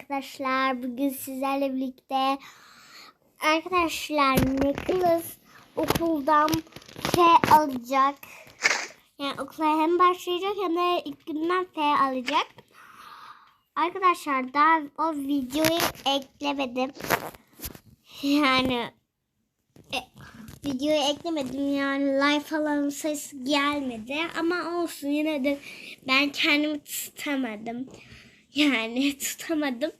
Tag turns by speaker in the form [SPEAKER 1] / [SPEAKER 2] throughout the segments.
[SPEAKER 1] arkadaşlar. Bugün sizlerle birlikte arkadaşlar Nicholas okuldan F alacak. Yani okula hem başlayacak hem de ilk günden F alacak. Arkadaşlar daha o videoyu eklemedim. Yani e, videoyu eklemedim yani like falan sayısı gelmedi ama olsun yine de ben kendimi tutamadım. Yani tutamadım.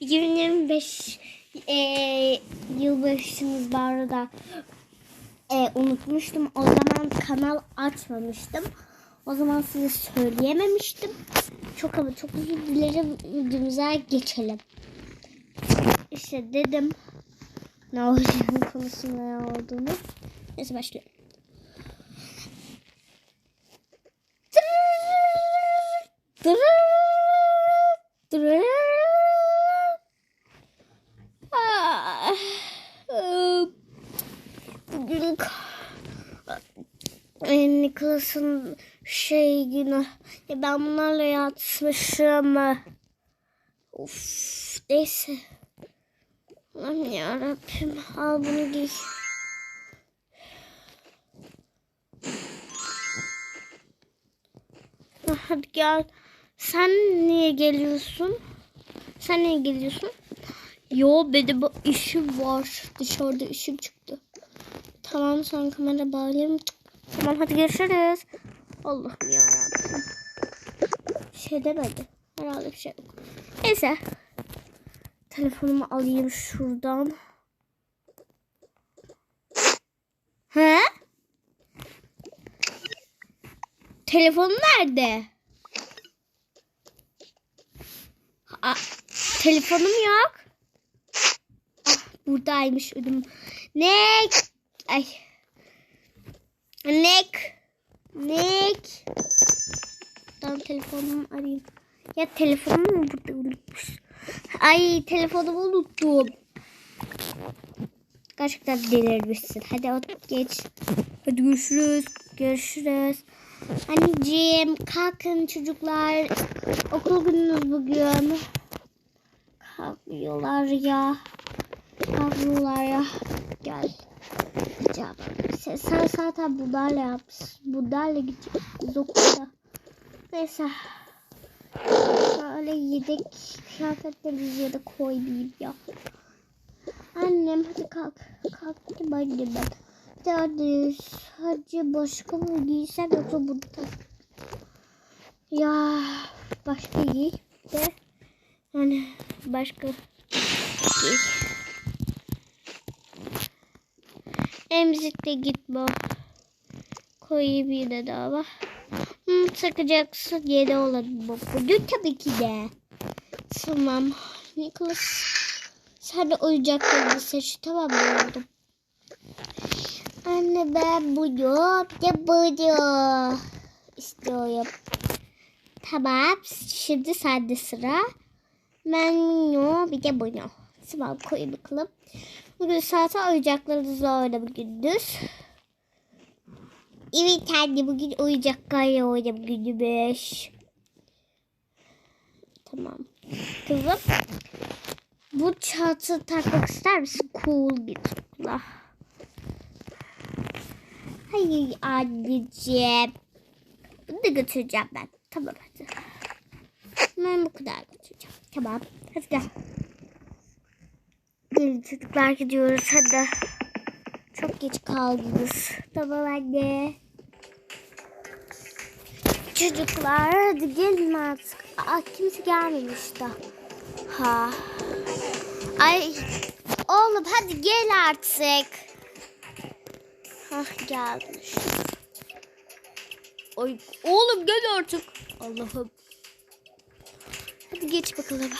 [SPEAKER 1] 2025 e, yılbaşımız bu arada e, unutmuştum. O zaman kanal açmamıştım. O zaman size söyleyememiştim. Çok ama çok özür dilerim. Videomuza geçelim. İşte dedim ne olacağını konusunda ne olduğunu. Neyse başlayalım. Nicholas'ın şey günü. Ya ben bunlarla yatmışım. Of neyse. Allah'ım yarabbim al bunu giy. Ah, Hadi gel. Sen niye geliyorsun? Sen niye geliyorsun? Yo benim işim var. Dışarıda işim çıktı. Tamam sen kamera bağlayayım. Tamam hadi görüşürüz. Allah'ım yarabbim. Şey demedi. Herhalde bir şey yok. Neyse. Telefonumu alayım şuradan. He? Telefonum nerede? Aa, telefonum yok. Ah, buradaymış ödüm. Nek. Ay. Nek. Nek. Tamam telefonumu arayayım. Ya telefonumu burada unutmuş. Ay telefonumu unuttum. Gerçekten delirmişsin. Hadi ot geç. Hadi görüşürüz. Görüşürüz. Anneciğim kalkın çocuklar. Okul gününüz bugün. Kalkmıyorlar ya. Kalkmıyorlar ya. Gel. Gideceğim. Sen, sen zaten bunlarla yapmışsın. Bunlarla gideceğiz okula. Neyse. Böyle yedek kıyafetlerimizi ya da koymayayım ya. Annem hadi kalk. Kalktım annem ben. Hadi hadi. Hadi başka mı giysem yoksa bunu. Ya başka giy de. Yani başka giy. Emzikle gitme. Koyayım yine daha var. Hmm, takacaksın yeni olan bu. Bugün tabii ki de. Tamam. Nicholas sen de oyuncaklarını seç tamam mı oğlum? Anne ben bunu de bunu istiyorum. Tamam. Şimdi sende sıra. Ben bunu bir de bunu. Tamam koy bakalım. Bugün zaten oyuncaklarınızla oynamak gündüz. Evet anne bugün oyuncaklarla oynama günümüz. Tamam. Kızım. Bu çatı takmak ister misin? Cool bir tukla. Hayır anneciğim. Bunu da götüreceğim ben. Tamam hadi. Ben bu kadar götüreceğim. Tamam. Hadi gel. Gelin çocuklar gidiyoruz hadi. Çok geç kaldınız. Tamam anne. Çocuklar hadi gelin artık. Aa, kimse gelmemiş daha. Ha. Ay oğlum hadi gel artık. Hah gelmiş. Ay oğlum gel artık. Allah'ım. Hadi geç bakalım.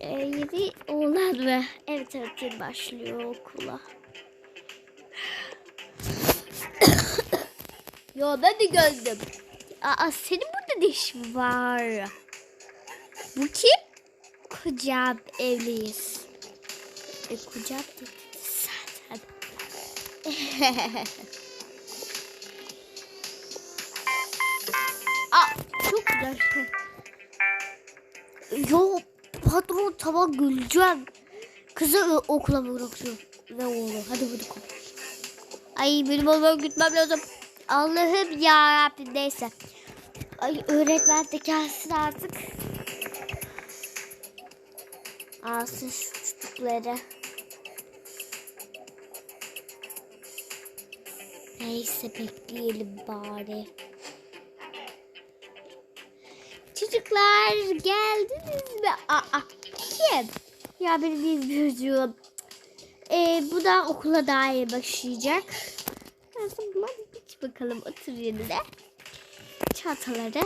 [SPEAKER 1] Ee, yedi oğlan mı? Evet evet başlıyor okula. ya ben de geldim. Aa senin burada ne işin var? Bu kim? Kucap evliyiz. E kucap dedi zaten. Aa çok güzel. Yo patron tamam güleceğim. Kızı ö- okula bırakıyor. Ve oğlu. Hadi hadi koy. Ay benim oğlum gitmem lazım. Allah'ım ya Rabbim neyse. Ay öğretmen de gelsin artık. Alsın şu çocukları. Neyse bekleyelim bari. Çocuklar geldiniz mi? Aa, kim? Ya benim bir çocuğum. Ee, bu da okula daha iyi başlayacak. Ben sana geç bakalım otur yerine. Çantaları.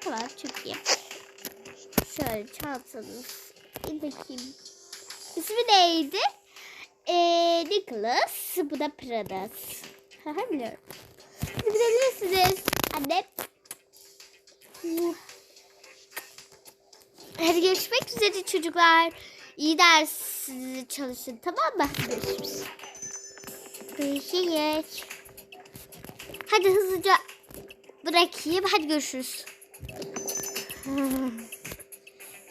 [SPEAKER 1] Tamam çok iyi. Şöyle çantanız. Bir bakayım. İsmi neydi? Ee, Nicholas. Bu da Pradas. Haha biliyorum. Gidebilirsiniz. Annem. Hadi görüşmek üzere çocuklar. İyi ders çalışın tamam mı? Görüşürüz. Görüşürüz. Hadi hızlıca bırakayım. Hadi görüşürüz.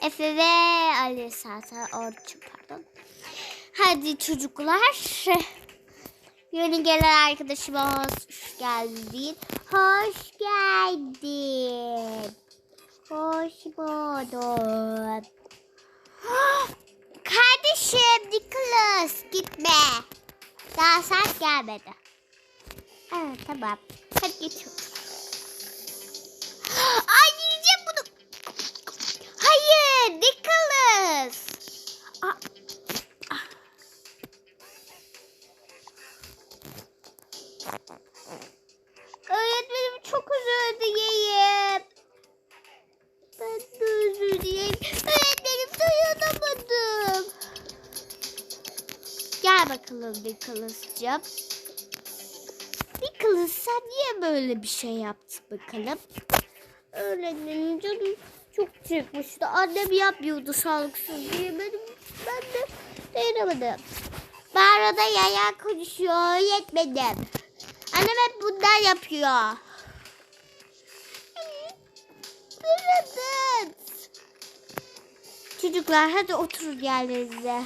[SPEAKER 1] Efe ve Ali zaten Orçun pardon. Hadi çocuklar. Yeni gelen arkadaşıma hoş geldin. Hoş geldin. Hoş bulduk. Kardeşim Nicholas gitme. Daha saat gelmedi. Evet tamam. Hadi geçiyorum. Bakalım Nicholas'cığım. Nicholas sen niye böyle bir şey yaptın bakalım? Öğretmenim canım çok çekmişti. Annem yapmıyordu sağlıksız diye benim ben de dayanamadım. Ben arada yayan konuşuyor yetmedim. Annem hep bundan yapıyor. Evet. Çocuklar hadi oturun yerlerinize.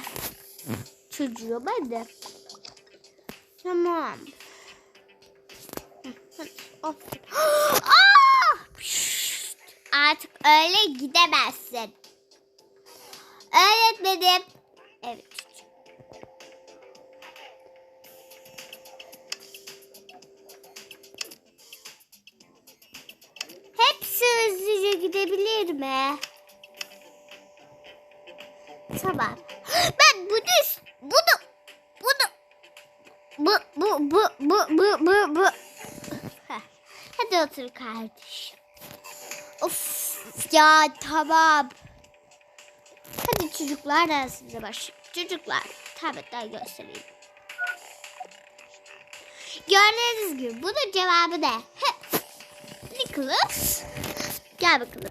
[SPEAKER 1] Çocuğum hadi. Tamam. Artık öyle gidemezsin. Öğretmedim. Evet. Hepsi hızlıca gidebilir mi? Tamam. Ben bunu bunu bunu bu bu bu bu bu bu bu. Hadi otur kardeşim. Of ya tamam. Hadi çocuklar dersinize başlayalım. Çocuklar tabletler göstereyim. Gördüğünüz gibi bunun cevabı ne? Nicholas. Gel bakalım.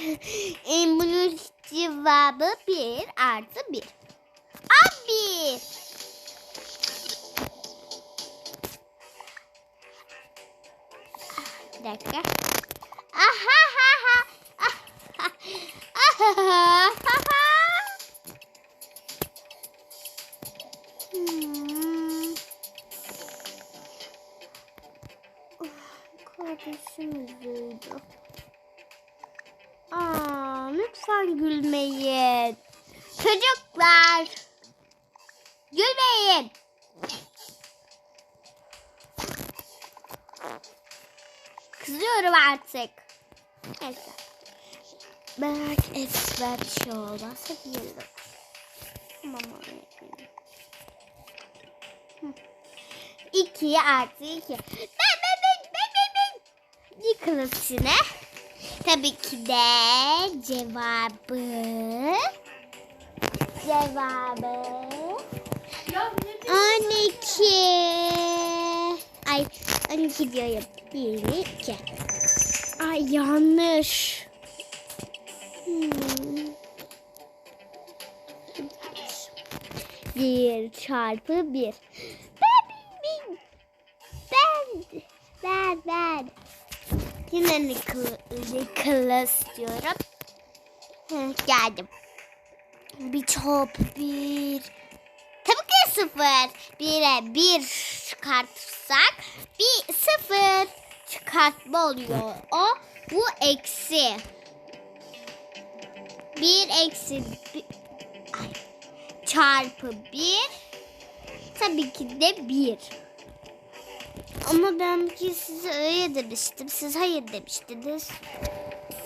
[SPEAKER 1] Bunun cevabı bir artı bir. Abi. Dakika. Aha ha ha. Ah, ah, ah, ah. Hmm. Kardeşim üzüldü. Aa, lütfen gülmeyin. Çocuklar. Gülmeyin. Kızıyorum artık. Neyse. Merak etme bir şey olmaz. Hadi yiyelim. Tamam. İki artı iki. Ben ben ben ben ben ben. Nicholas yine. Tabii ki de cevabı. Cevabı. 12. Ay 12 diyorum. 1, 2. Ay yanlış. Hmm. Bir çarpı bir. Ben, ben, ben, ben, ben. Yine Nicholas, diyorum. Geldim. Bir top bir. Tabii ki sıfır. Bire bir çıkartırsak bir sıfır çıkartma oluyor. O bu eksi. Bir eksi bir, çarpı bir tabii ki de bir. Ama ben ki size öyle demiştim. Siz hayır demiştiniz.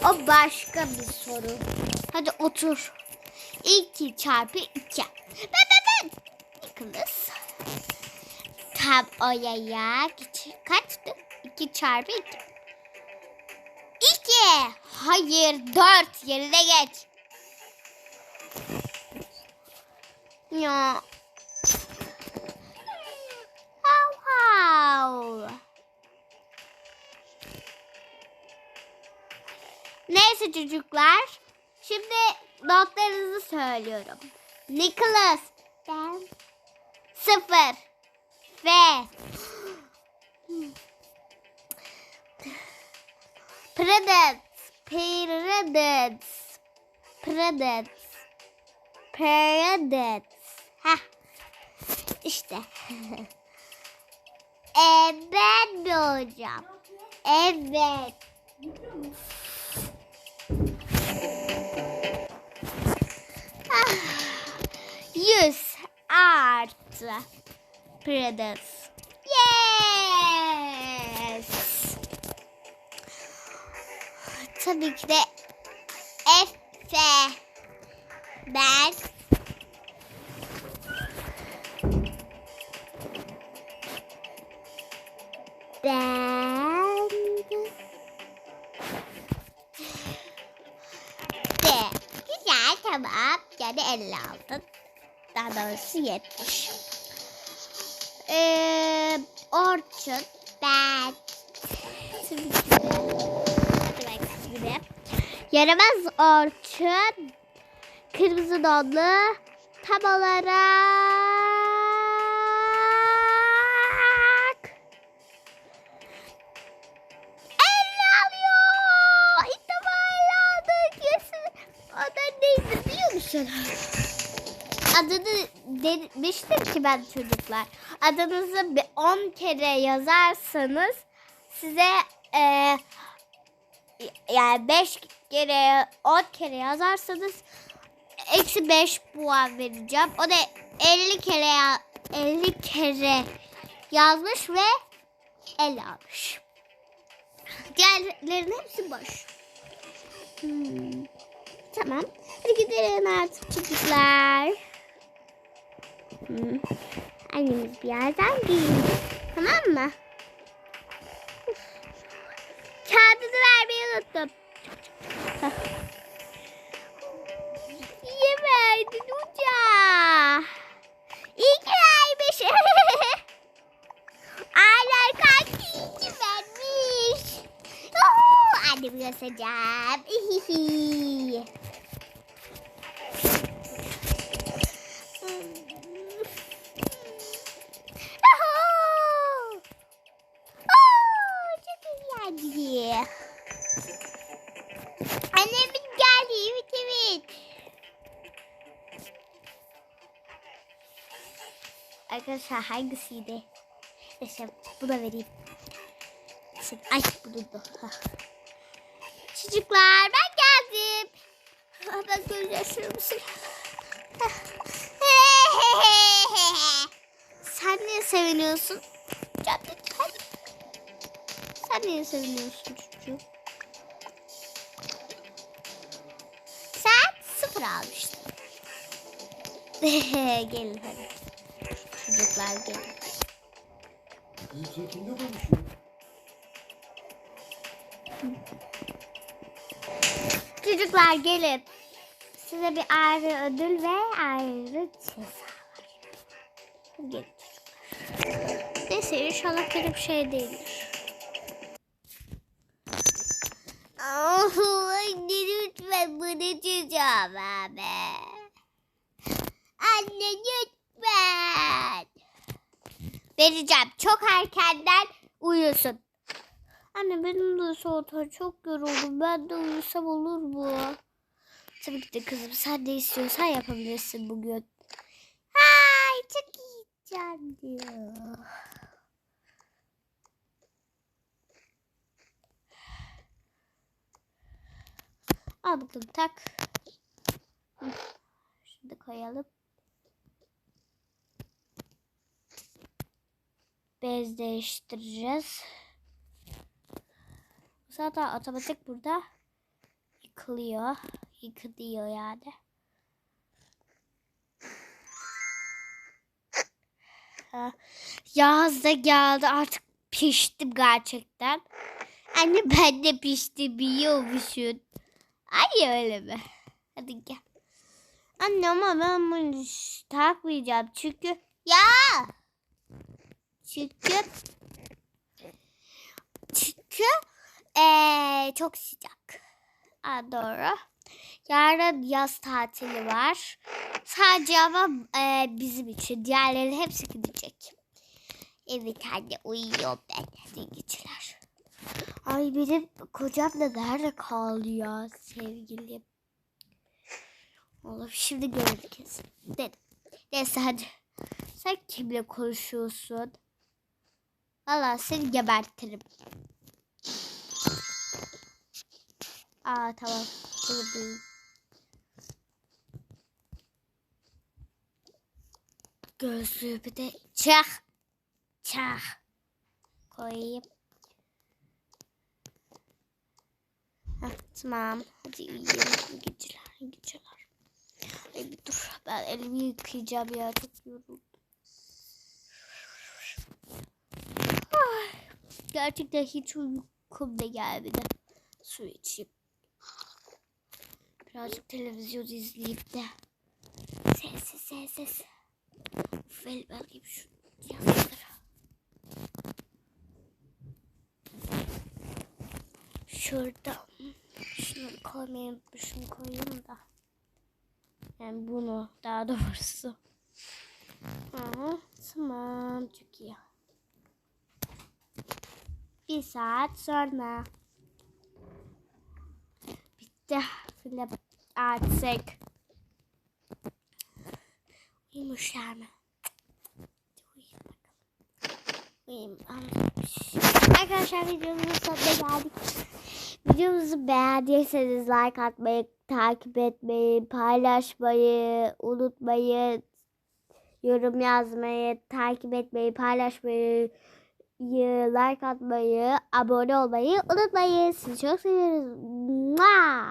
[SPEAKER 1] O başka bir soru. Hadi otur. 2 çarpı 2. Ben ben ben. Nicholas. Geç- kaçtı? 2 çarpı 2. 2. Hayır 4 yerine geç. Ya. Hav hav. Neyse çocuklar. Şimdi notlarınızı söylüyorum. Nicholas. Ben. Sıfır. Ve. Prudence. Prudence. Prudence. Prudence. Heh. İşte. evet hocam? Evet. Ah, Yüz artı Prudence. Yes. Tabii ki de Efe. Ben ben de güzel tamam yani 56 daha doğrusu 70 ee, bir de. yaramaz Orçun kırmızı donlu tam olarak elli alıyor. İlk defa elli aldı. Kesin. O da neydi biliyor musun? Adını demiştim ki ben çocuklar. Adınızı bir 10 kere yazarsanız size e, yani 5 kere 10 kere yazarsanız eksi 5 puan vereceğim. O da 50 kere ya- 50 kere yazmış ve 50 almış. Diğerlerinin hepsi boş. Hmm. Tamam. Hadi gidelim artık çocuklar. Hmm. Annemiz birazdan gelir. Tamam mı? Uf. Kağıdını vermeyi unuttum. Yemedin uca. İyi ki vermiş. Aylar kanki iyi ki vermiş. Uhu, Annemi. Hangisiydi? Neyse bu da vereyim. Şimdi, ay bu da. Hah. Çocuklar ben geldim. Ben gözyaşlarımı sil. Sen niye seviniyorsun? Can lütfen. Sen niye seviniyorsun çocuğum? Sen sıfır almıştın. gelin hadi. Çocuklar gelin.
[SPEAKER 2] Sen kimle konuşuyor?
[SPEAKER 1] Çocuklar gelin. Size bir ayrı ödül ve ayrı ceza var. Gelin çocuklar. Neyse inşallah kötü bir şey değildir. Oh, anne lütfen bunu çözeceğim abi. Anne lütfen. Vereceğim. Çok erkenden uyusun. Anne benim de soğukta çok yoruldum. Ben de uyusam olur mu? Tabii ki de kızım sen ne istiyorsan yapabilirsin bugün. Ay çok heyecanlı. Al bakalım tak. Şimdi koyalım. Bez değiştireceğiz. Zaten otomatik burada yıkılıyor. Yıkılıyor yani. Yaz da geldi artık piştim gerçekten. Anne ben de piştim biliyor musun? Ay öyle mi? Hadi gel. Anne ama ben bunu takmayacağım çünkü ya çünkü çünkü eee, çok sıcak. Aa, doğru. Yarın yaz tatili var. Sadece ama eee, bizim için. Diğerleri hepsi gidecek. Evet anne uyuyor ben. Hadi. Ay benim kocam da nerede kaldı ya sevgilim. Oğlum şimdi gördük. Dedim. Neyse hadi. Sen kimle konuşuyorsun? Valla seni gebertirim. Aa tamam. Buradayım. Gözlüğümü de çak. Çak. Koyayım. Heh, tamam. Hadi uyuyalım. Geceler. geceler. Ay bir dur. Ben elimi yıkayacağım ya. Çok yoruldum. Ay, Gerçekten hiç uykum da gelmedi. Su içeyim. Birazcık televizyon izleyip de. Sessiz sessiz. Uf el bakayım şu yazıları. Şurada. Şunu koymayayım. Şunu koyayım da. Yani bunu daha doğrusu. Hı, tamam çok iyi. Bir saat sonra. Bitti. Film artık. Uyumuşlar mı? Uyuyun. Arkadaşlar videomuzun sonuna geldik. Videomuzu beğendiyseniz like atmayı, takip etmeyi, paylaşmayı unutmayın. Yorum yazmayı, takip etmeyi, paylaşmayı, like atmayı, abone olmayı unutmayın. Sizi çok seviyoruz. Mua!